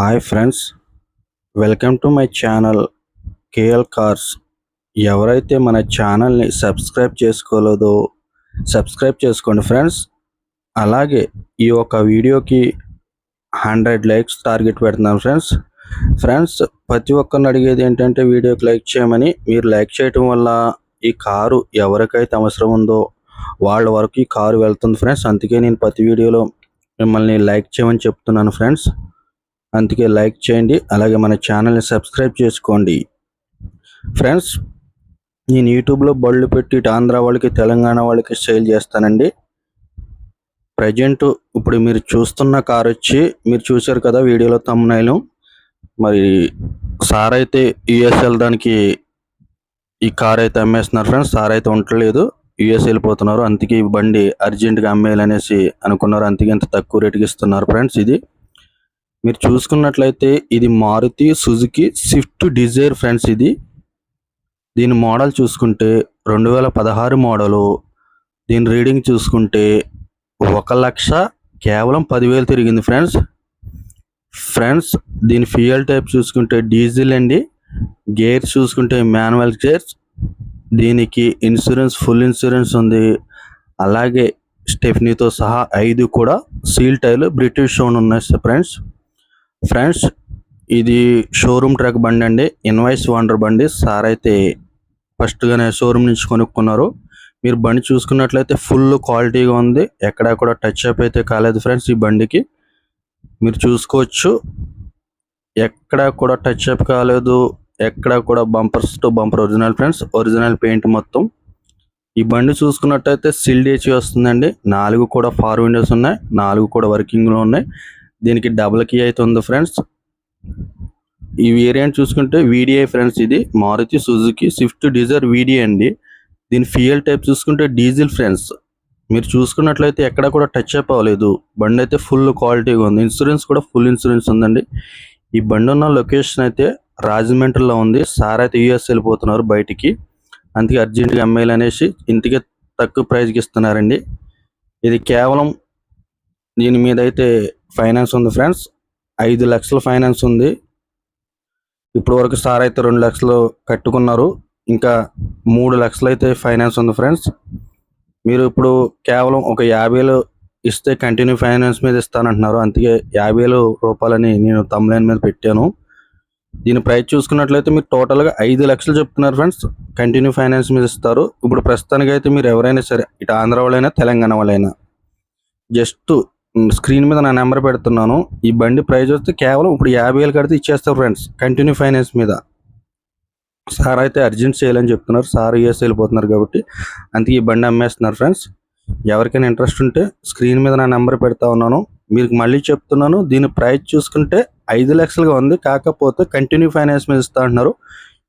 Hi friends welcome to my channel KL cars ఎవరైతే మన ఛానల్ని సబ్స్క్రైబ్ చేసుకోలేదో సబ్స్క్రైబ్ చేసుకోండి ఫ్రెండ్స్ అలాగే ఈ ఒక వీడియోకి హండ్రెడ్ లైక్స్ టార్గెట్ పెడుతున్నాను ఫ్రెండ్స్ ఫ్రెండ్స్ ప్రతి ఒక్కరిని అడిగేది ఏంటంటే వీడియోకి లైక్ చేయమని. మీరు లైక్ చేయటం వల్ల ఈ కారు ఎవరికైతే అవసరం ఉందో వాళ్ళ వరకు ఈ కారు వెళ్తుంది ఫ్రెండ్స్ అందుకే నేను ప్రతి వీడియోలో మిమ్మల్ని లైక్ చేయమని చెప్తున్నాను ఫ్రెండ్స్ అందుకే లైక్ చేయండి అలాగే మన ఛానల్ని సబ్స్క్రైబ్ చేసుకోండి. ఫ్రెండ్స్ నేను యూట్యూబ్లో బళ్ళు పెట్టి ఇటు ఆంధ్ర వాళ్ళకి తెలంగాణ వాళ్ళకి సేల్ చేస్తానండి. ప్రజెంట్ ఇప్పుడు మీరు చూస్తున్న కార్ వచ్చి మీరు చూశారు కదా వీడియోలో తమ్మునైలు. మరి సార్ అయితే యుఎస్ వెళ్ళడానికి ఈ కార్ అయితే అమ్మేస్తున్నారు ఫ్రెండ్స్ సార్ అయితే ఉండలేదు యుఎస్ వెళ్ళిపోతున్నారు అందుకే ఈ బండి అర్జెంటుగా అమ్మేయాలనేసి అనుకున్నారు అందుకే ఇంత తక్కువ రేటుకి ఇస్తున్నారు ఫ్రెండ్స్ ఇది. మీరు చూసుకున్నట్లయితే ఇది Maruti Suzuki Swift Dzire friends ఇది. దీని మోడల్ చూసుకుంటే రెండు వేల పదహారు మోడలు. దీని రీడింగ్ చూసుకుంటే ఒక లక్ష కేవలం పదివేలు తిరిగింది ఫ్రెండ్స్. ఫ్రెండ్స్ దీని ఫ్యూయల్ టైప్ చూసుకుంటే డీజిల్ అండి. గేర్ చూసుకుంటే మాన్యువల్ గేర్స్. దీనికి ఇన్సూరెన్స్ ఫుల్ ఇన్సూరెన్స్ ఉంది. అలాగే స్టెఫ్నీతో సహా ఐదు కూడా సీల్ టైర్లు బ్రిటిష్ షోన్ ఉన్నాయి ఫ్రెండ్స్. ఫ్రెండ్స్ ఇది షోరూమ్ ట్రక్ బండి అండి. ఇన్వాయిస్ వాండర్ బండి. సార్ అయితే ఫస్ట్గానే షోరూమ్ నుంచి కొనుక్కున్నారు. మీరు బండి చూసుకున్నట్లయితే ఫుల్ క్వాలిటీగా ఉంది. ఎక్కడా కూడా టచ్ అప్ అయితే కాలేదు ఫ్రెండ్స్ ఈ బండికి. మీరు చూసుకోవచ్చు. ఎక్కడా కూడా టచ్ అప్ కాలేదు. ఎక్కడా కూడా bumpers to bumper original friends original paint మొత్తం. ఈ బండి చూసుకున్నట్టయితే సిల్డ్ ఏసీ వస్తుందండి. నాలుగు కూడా ఫార్ విండోస్ ఉన్నాయి. నాలుగు కూడా వర్కింగ్లో ఉన్నాయి. దీనికి డబుల్ కీ అయితే ఉంది ఫ్రెండ్స్ ఈ వేరియంట్ చూసుకుంటే వీడిఐ ఫ్రెండ్స్ ఇది. Maruti Suzuki Swift Dzire VDI అండి. దీని ఫ్యూయల్ టైప్ చూసుకుంటే డీజిల్ ఫ్రెండ్స్ మీరు చూసుకున్నట్లయితే ఎక్కడ కూడా టచ్ అప్ అవ్వలేదు. బండి అయితే ఫుల్ క్వాలిటీగా ఉంది. ఇన్సూరెన్స్ కూడా ఫుల్ ఇన్సూరెన్స్ ఉందండి. ఈ బండి ఉన్న లొకేషన్ అయితే రాజమండ్రిలో ఉంది. సార్ అయితే యూఎస్ వెళ్ళిపోతున్నారు బయటికి. అందుకే అర్జెంటుగా అమ్మాయిలు అనేసి ఇంటికి తక్కువ ప్రైస్కి ఇస్తున్నారండి. ఇది కేవలం దీని మీద అయితే ఫైనాన్స్ ఉంది ఫ్రెండ్స్. ఐదు లక్షల ఫైనాన్స్ ఉంది. ఇప్పుడు వరకు సార్ అయితే రెండు లక్షలు కట్టుకున్నారు. ఇంకా మూడు లక్షలు అయితే ఫైనాన్స్ ఉంది ఫ్రెండ్స్. మీరు ఇప్పుడు కేవలం ఒక యాభై వేలు ఇస్తే కంటిన్యూ ఫైనాన్స్ మీద ఇస్తానంటున్నారు. అందుకే యాభై వేలు రూపాయలని నేను తమ్లైన్ మీద పెట్టాను. దీని ప్రైస్ చూసుకున్నట్లయితే మీరు టోటల్గా ఐదు లక్షలు చెప్తున్నారు ఫ్రెండ్స్. కంటిన్యూ ఫైనాన్స్ మీద ఇస్తారు. ఇప్పుడు ప్రస్తుతానికి అయితే మీరు ఎవరైనా సరే ఇటు ఆంధ్ర వాళ్ళైనా తెలంగాణ వాళ్ళైనా జస్ట్ స్క్రీన్ మీద నా నెంబర్ పెడుతున్నాను. ఈ బండి ప్రైజ్ వస్తే కేవలం ఇప్పుడు యాభై వేలు కడితే ఇచ్చేస్తారు ఫ్రెండ్స్ కంటిన్యూ ఫైనాన్స్ మీద. సార్ అయితే అర్జెంట్ చేయాలని చెప్తున్నారు. సార్ యూఎస్ వెళ్ళిపోతున్నారు కాబట్టి అందుకే ఈ బండి అమ్మేస్తున్నారు ఫ్రెండ్స్ ఎవరికైనా ఇంట్రెస్ట్ ఉంటే స్క్రీన్ మీద నా నెంబర్ పెడతా ఉన్నాను. మీకు మళ్ళీ చెప్తున్నాను. దీని ప్రైస్ చూసుకుంటే ఐదు లక్షలుగా ఉంది. కాకపోతే కంటిన్యూ ఫైనాన్స్ మీద ఇస్తా అంటున్నారు.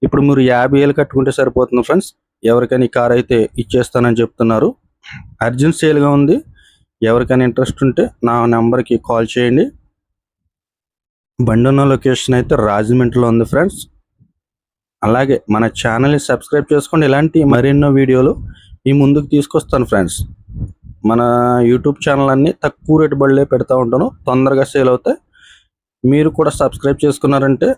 ఇప్పుడు మీరు యాభై వేలు కట్టుకుంటే సరిపోతుంది ఫ్రెండ్స్ ఎవరికైనా ఈ కార్ అయితే ఇచ్చేస్తానని చెప్తున్నారు. అర్జెంట్ సేల్గా ఉంది. ఎవరికైనా ఇంట్రెస్ట్ ఉంటే నా నెంబర్కి కాల్ చేయండి. బండి ఉన్న లొకేషన్ అయితే రాజమండ్రిలో ఉంది ఫ్రెండ్స్. అలాగే మన ఛానల్ని సబ్స్క్రైబ్ చేసుకోండి. ఇలాంటి మరెన్నో వీడియోలు మీ ముందుకు తీసుకొస్తాను ఫ్రెండ్స్. మన యూట్యూబ్ ఛానల్ అన్నీ తక్కువ రేటు బళ్ళే పెడతా ఉంటాను. తొందరగా సేల్ అవుతాయి. మీరు కూడా సబ్స్క్రైబ్ చేసుకున్నారంటే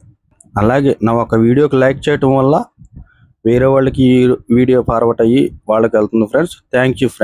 అలాగే నా ఒక వీడియోకి లైక్ చేయటం వల్ల వేరే వాళ్ళకి ఈ వీడియో ఫార్వర్డ్ అయ్యి వాళ్ళకి వెళ్తుంది ఫ్రెండ్స్. Thank you friends.